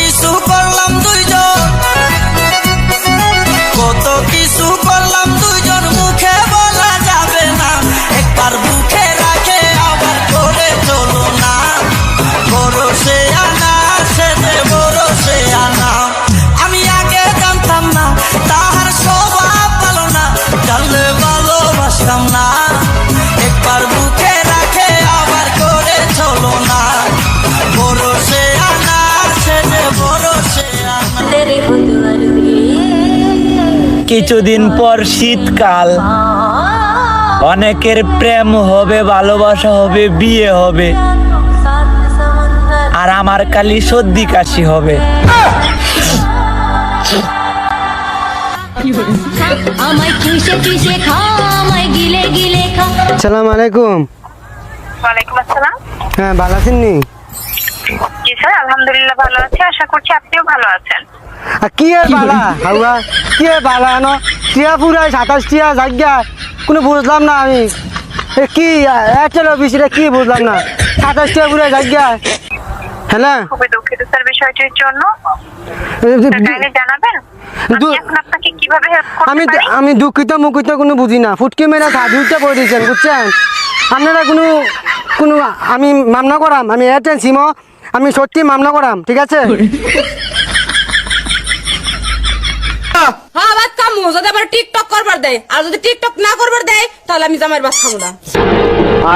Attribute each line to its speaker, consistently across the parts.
Speaker 1: It's so
Speaker 2: কিছুদিন পর শীতকাল। অনেকের প্রেম হবে ভালোবাসা হবে বিয়ে হবে। আর আমার কালি সর্দি কাশি হবে।
Speaker 3: সালাম আলাইকুম।
Speaker 4: ওয়ালাইকুম আসসালাম।
Speaker 3: হ্যাঁ ভালো আছেন নি?
Speaker 4: জি স্যার আলহামদুলিল্লাহ ভালো আছি। আশা করছি আপনিও ভালো আছেন।
Speaker 3: আর কি এর বালা হাউয়া এর বালা টিয়া পুরাই সাতাশ টিয়া জায়গা কোনো বুঝলাম না আমি। কি এয়ারটেল অফিস এটা কি বুঝলাম না? সাতাশ টিয়া পুরাই জায়গা হ্যাঁ
Speaker 4: খুবই দুঃখিত স্যার বিষয়টির জন্য। জানাবেন? আমি
Speaker 3: আমি আমি দুঃখিত মুখিত কোনো বুঝি না। ফুটকি মেরে সাধুটা করে দিয়েছেন বুঝছেন? আপনারা কোনো কোনো আমি মামলা করাম আমি এয়ারটেল সিমও আমি সত্যি মামলা করাম ঠিক আছে?
Speaker 5: যদি আবার টিকটক করবার দেয় আর যদি টিকটক না করবার দেয় তাহলে আমি জামাইয়ের ভাত খাব না।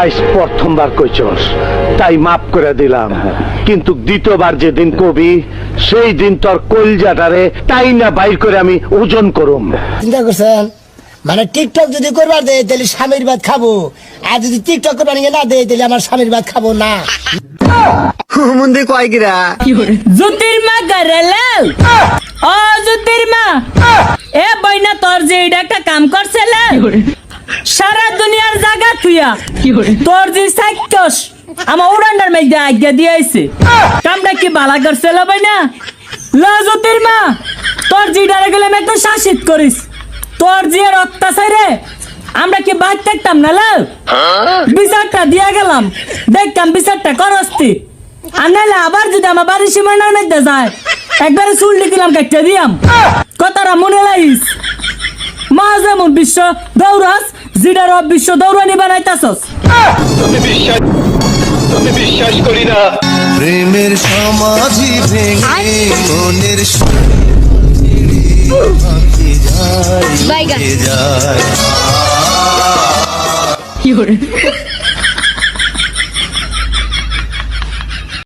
Speaker 6: আজ প্রথমবার কইছস তাই মাফ করে দিলাম। কিন্তু দ্বিতীয়বার যেদিন কবি সেই দিন তোর কলজাটারে তাই না বাইর করে আমি ওজন করুম।
Speaker 7: চিন্তা করছেন? মানে টিকটক যদি করবার দেয় তাহলে স্বামীর ভাত খাব। আর যদি টিকটক করবার না দেয় তাহলে আমার স্বামীর ভাত খাব না।
Speaker 3: মন্দির কয় গিরা?
Speaker 5: জুতির মা গরেলাল ও জুতির মা। এ বইনা তোর যে এটা একটা কাম করছিল সারা দুনিয়ার জায়গা তুইয়া তোর যে সাইকস আমার উড়ান্ডার মধ্যে আজ্ঞা দিয়েছে কামটা কি বালা করছিল বইনা? ল জুতির মা তোর যে ডারে গেলে আমি একটু শাসিত করিস। তোর অত্যাচারে আমরা কি বাদ থাকতাম না লাল? বিচারটা দিয়া গেলাম। দেখতাম বিচারটা করস্তি। আর নাহলে আবার যদি আমার বাড়ির সীমানার মধ্যে যায় একবারে চুল্লি দিলাম কেটে দিয়াম। কথাটা মনে লাইস মা যেমন বিশ্ব দৌড়াস জিডার বিশ্ব দৌড়ানি বানাইতাছস।
Speaker 8: প্রেমের সমাধি ভেঙে মনের যায়। যায়